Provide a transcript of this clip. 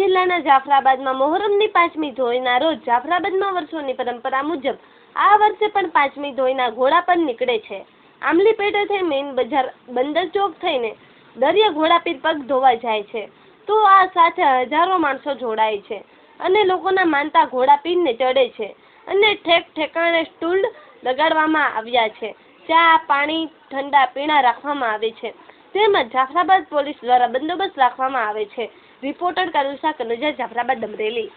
જિલ્લાના જાફરાબાદમાં મોહરમની પાંચમી ધોઈના રોજ જાફરાબાદમાં વર્ષોની પરંપરા મુજબ આ વર્ષે પણ પાંચમી ધોઈના ઘોડા પર નીકળે છે. આમલી પેટેથી મેઇન બજાર બંદર ચોક થઈને દરિયા ઘોડાપીર પગ ધોવા જાય છે. તો આ સાથે હજારો માણસો જોડાય છે અને લોકોના માનતા ઘોડાપીરને ચડે છે અને ઠેક ઠેકાણે સ્ટૂલ લગાડવામાં આવ્યા છે. ચા, પાણી, ઠંડા પીણા રાખવામાં આવે છે. તેમજ જાફરાબાદ પોલીસ દ્વારા બંદોબસ્ત રાખવામાં આવે છે. રિપોર્ટર કરુષા કનુજા જાફરાબાદ અમરેલી.